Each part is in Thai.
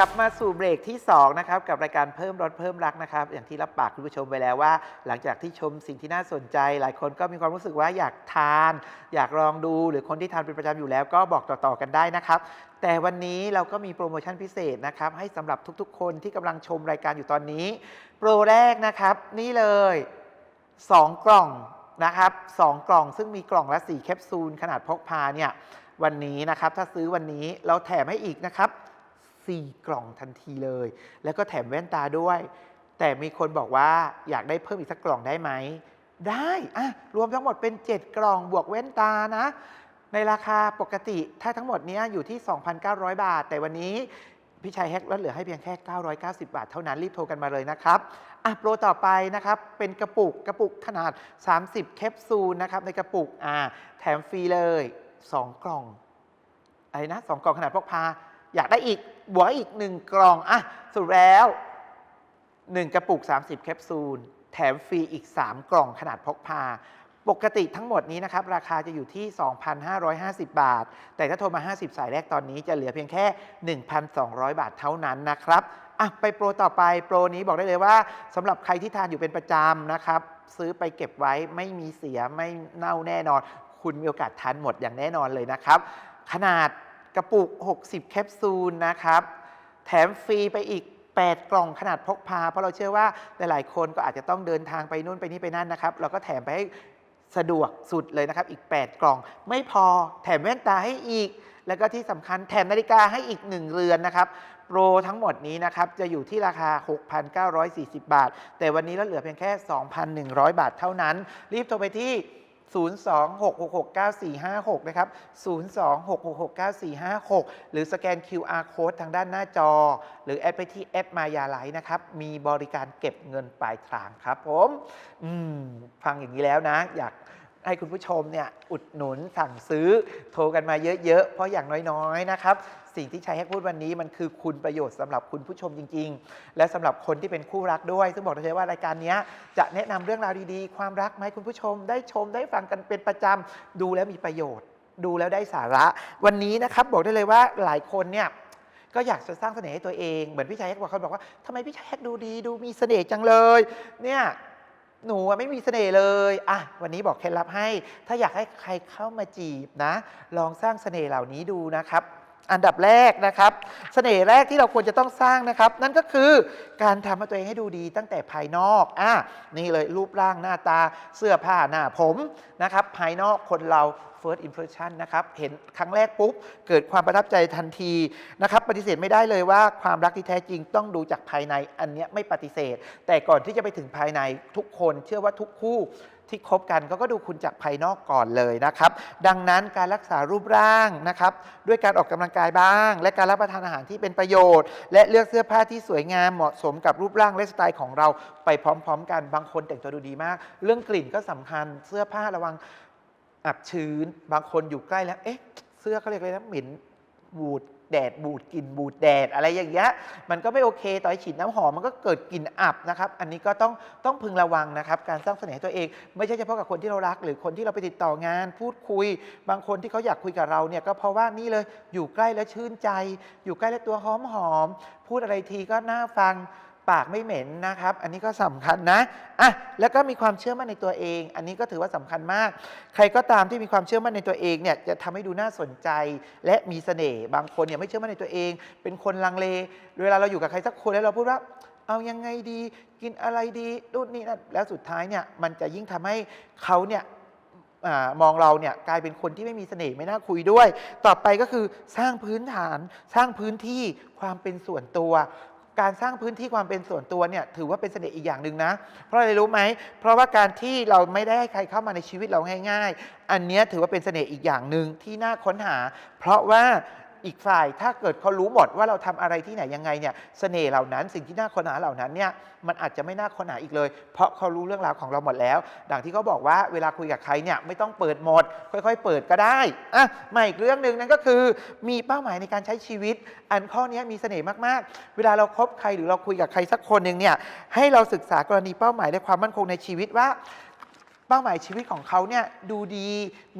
กลับมาสู่เบรกที่ 2 นะครับ กับรายการเพิ่มรสเพิ่มรักนะครับ อย่างที่รับปากคุณผู้ชมไปแล้วว่า หลังจากที่ชมสิ่งที่น่าสนใจ หลายคนก็มีความรู้สึกว่าอยากทาน อยากลองดูหรือคนที่ทานเป็นประจำอยู่แล้วก็บอกต่อๆกันได้นะครับแต่วันนี้เราก็มีโปรโมชั่นพิเศษนะครับให้สำหรับทุกๆ คนที่กำลังชมรายการอยู่ตอนนี้ โปรแรกนะครับ นี่เลย 2 กล่องนะครับสองกล่องซึ่งมีกล่องละ4แคปซูลขนาดพกพาเนี่ยวันนี้นะครับถ้าซื้อวันนี้เราแถมให้อีกนะครับ 4 กล่องทันทีเลย แล้วก็แถมแว่นตาด้วย แต่มีคนบอกว่าอยากได้เพิ่มอีกสักกล่องได้ไหม ได้อะรวมทั้งหมดเป็น 7 กล่องบวกแว่นตานะ ในราคาปกติถ้าทั้งหมดนี้อยู่ที่ 2,900 บาท แต่วันนี้พี่ชัยแฮกลดเหลือให้เพียงแค่ 990 บาท เท่านั้น รีบโทรกันมาเลยนะครับอะโปรต่อไปนะครับ เป็นกระปุกกระปุกขนาด 30 แคปซูลนะครับ ในกระปุกอ่าแถมฟรีเลย 2 กล่องอะไรนะสองกล่องขนาดพกพา อยากได้อีกบวกอีก 1 กล่องอะสรุดแล้ว 1 กระปุก 30 แคปซูล แถมฟรีอีก 3 กล่องขนาดพกพา ปกติทั้งหมดนี้นะครับ ราคาจะอยู่ที่ 2,550 บาท แต่ถ้าโทรมา 50 สายแรกตอนนี้จะเหลือเพียงแค่ 1,200 บาทเท่านั้นนะครับอะไปโปรต่อไปโปรนี้บอกได้เลยว่าสำหรับใครที่ทานอยู่เป็นประจำนะครับซื้อไปเก็บไว้ไม่มีเสียไม่เน่าแน่นอน คุณมีโอกาสทานหมดอย่างแน่นอนเลยนะครับ ขนาด กระปุก 60 แคปซูลนะครับ แถมฟรีไปอีก 8 กล่องขนาดพกพา เพราะเราเชื่อว่าหลาย ๆ คนก็อาจจะต้องเดินทางไปนู่นไปนี่ไปนั่นนะครับ เราก็แถมไปให้สะดวกสุดเลยนะครับ อีก 8 กล่อง ไม่พอแถมแว่นตาให้อีก แล้วก็ที่สำคัญแถมนาฬิกาให้อีก 1 เรือนนะครับ โปรทั้งหมดนี้นะครับ จะอยู่ที่ราคา 6,940 บาท แต่วันนี้ลดเหลือเพียงแค่ 2,100 บาทเท่านั้น รีบโทรไปที่ 026669456 นะครับ 026669456 หรือสแกน QR code ทางด้านหน้าจอ หรือแอดไปที่แอปมายาไลท์นะครับ มีบริการเก็บเงินปลายทางครับผม อืม ฟังอย่างนี้แล้วนะ อยาก ให้คุณผู้ชมเนี่ยอุดหนุนสั่งซื้อโทรกันมาเยอะ ๆ เพราะอย่างน้อยๆนะครับ สิ่งที่ชัยให้พูดวันนี้มันคือคุณประโยชน์สำหรับคุณผู้ชมจริง ๆ และสำหรับคนที่เป็นคู่รักด้วย ซึ่งบอกได้เลยว่ารายการนี้จะแนะนำเรื่องราวดีๆ ความรักมาให้คุณผู้ชม ได้ชมได้ฟังกันเป็นประจำดูแล้วมีประโยชน์ ดูแล้วได้สาระ วันนี้นะครับบอกได้เลยว่าหลายคนเนี่ยก็อยากจะสร้างเสน่ห์ให้ตัวเองเหมือนพี่ชายแฮกบอกเขาบอกว่าทำไมพี่ชายแฮกดูดี ดูมีเสน่ห์จังเลยเนี่ย หนูไม่มีเสน่ห์เลยอะวันนี้บอกเคล็ดลับให้ ถ้าอยากให้ใครเข้ามาจีบนะ ลองสร้างเสน่ห์เหล่านี้ดูนะครับ อันดับแรกนะครับเสน่ห์แรกที่เราควรจะต้องสร้างนะครับ นั่นก็คือการทำให้ตัวเองให้ดูดีตั้งแต่ภายนอกอะนี่เลยรูปร่างหน้าตาเสื้อผ้าหน้าผมนะครับ ภายนอกคนเรา first impression นะครับ เห็นครั้งแรกปุ๊บ เกิดความประทับใจทันทีนะครับ ปฏิเสธไม่ได้เลยว่าความรักที่แท้จริงต้องดูจากภายในอันเนี้ยไม่ปฏิเสธ แต่ก่อนที่จะไปถึงภายในทุกคนเชื่อว่าทุกคู่ ที่คบกันเขาก็ดูคุณจากภายนอกก่อนเลยนะครับ ดังนั้นการรักษารูปร่างนะครับ ด้วยการออกกำลังกายบ้าง และการรับประทานอาหารที่เป็นประโยชน์ และเลือกเสื้อผ้าที่สวยงามเหมาะสมกับรูปร่างและสไตล์ของเราไปพร้อม ๆ กันบางคนแต่งตัวดูดีมาก เรื่องกลิ่นก็สำคัญเสื้อผ้าระวังอับชื้น บางคนอยู่ใกล้แล้วเอ๊ะเสื้อเขาเรียกอะไรนะหม็นบูด แดดบูดกลิ่นบูดแดดอะไรอย่างเงี้ยมันก็ไม่โอเค ต่อให้ฉีดน้ำหอมมันก็เกิดกลิ่นอับนะครับอันนี้ก็ต้องต้องพึงระวังนะครับการสร้างเสน่ห์ให้ตัวเอง ไม่ใช่เฉพาะกับคนที่เรารัก หรือคนที่เราไปติดต่องาน พูดคุย บางคนที่เขาอยากคุยกับเราเนี่ยก็เพราะว่านี่เลยอยู่ใกล้แล้วชื่นใจ อยู่ใกล้แล้วตัวหอมหอมพูดอะไรทีก็น่าฟัง ปากไม่เหม็นนะครับ อันนี้ก็สำคัญนะอะแล้วก็มีความเชื่อมั่นในตัวเอง อันนี้ก็ถือว่าสำคัญมาก ใครก็ตามที่มีความเชื่อมั่นในตัวเองเนี่ยจะทำให้ดูน่าสนใจและมีเสน่ห์บางคนเนี่ยไม่เชื่อมั่นในตัวเอง เป็นคนลังเล เวลาเราอยู่กับใครสักคนแล้วเราพูดว่าเอายังไงดีกินอะไรดีนู่นนี่นั่นแล้วสุดท้ายเนี่ยมันจะยิ่งทำให้เขาเนี่ยอมองเราเนี่ยกลายเป็นคนที่ไม่มีเสน่ห์ไม่น่าคุยด้วย ต่อไปก็คือสร้างพื้นฐานสร้างพื้นที่ความเป็นส่วนตัว การสร้างพื้นที่ความเป็นส่วนตัวเนี่ยถือว่าเป็นเสน่ห์อีกอย่างหนึ่งนะ เพราะอะไรรู้ไหม เพราะว่าการที่เราไม่ได้ให้ใครเข้ามาในชีวิตเราง่าย ๆ อันเนี้ยถือว่าเป็นเสน่ห์อีกอย่างหนึ่งที่น่าค้นหา เพราะว่า อีกฝ่ายถ้าเกิดเขารู้หมดว่าเราทำอะไรที่ไหนยังไงเนี่ยเสน่ห์เหล่านั้น สิ่งที่น่าค้นหาเหล่านั้นเนี่ยมันอาจจะไม่น่าค้นหาอีกเลย เพราะเขารู้เรื่องราวของเราหมดแล้ว ดังที่เขาบอกว่าเวลาคุยกับใครเนี่ยไม่ต้องเปิดหมด ค่อย ๆ เปิดก็ได้อะมาอีกเรื่องหนึ่งนั่นก็คือ มีเป้าหมายในการใช้ชีวิต อันข้อนี้มีเสน่ห์มากๆ เวลาเราคบใครหรือเราคุยกับใครสักคนหนึ่งเนี่ยให้เราศึกษากรณีเป้าหมายและความมั่นคงในชีวิตว่า เป้าหมายชีวิตของเขาเนี่ยดูดี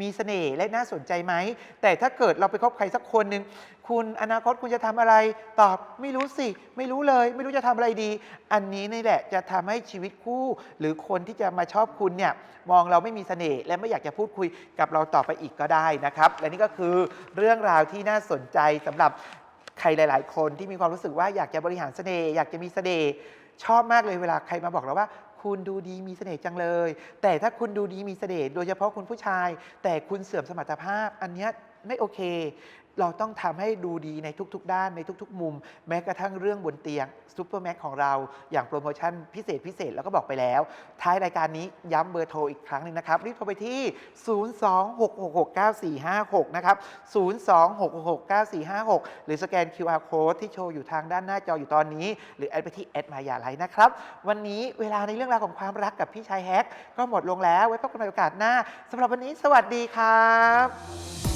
มีเสน่ห์และน่าสนใจไหม แต่ถ้าเกิดเราไปคบใครสักคนหนึ่งคุณอนาคตคุณจะทำอะไร ตอบไม่รู้สิ ไม่รู้เลย ไม่รู้จะทำอะไรดี อันนี้นี่แหละจะทำให้ชีวิตคู่ หรือคนที่จะมาชอบคุณเนี่ยมองเราไม่มีเสน่ห์และไม่อยากจะพูดคุยกับเราต่อไปอีกก็ได้นะครับ และนี่ก็คือเรื่องราวที่น่าสนใจสำหรับใครหลาย ๆ คนที่มีความรู้สึกว่าอยากจะบริหารเสน่ห์อยากจะมีเสน่ห์ชอบมากเลยเวลาใครมาบอกเราว่า คุณดูดีมีเสน่ห์จังเลย แต่ถ้าคุณดูดีมีเสน่ห์โดยเฉพาะคุณผู้ชาย แต่คุณเสื่อมสมรรถภาพอันเนี้ยไม่โอเค เราต้องทำให้ดูดีในทุกๆ ด้านในทุก ๆ มุม แม้กระทั่งเรื่องบนเตียงซูเปอร์แม็กของเราอย่างโปรโมชั่นพิเศษพิเศษแล้วก็บอกไปแล้ว ท้ายรายการนี้ย้ำเบอร์โทรอีกครั้งหนึ่งนะครับ รีบโทรไปที่ 026669456 นะครับ 026669456 หรือสแกน QR code ที่โชว์อยู่ทางด้านหน้าจออยู่ตอนนี้ หรือแอดไปที่แอดมายาไลนะครับ วันนี้เวลาในเรื่องราวของความรักกับพี่ชายแฮกก็หมดลงแล้วไว้พบกันใหม่โอกาสหน้าสำหรับวันนี้สวัสดีครับ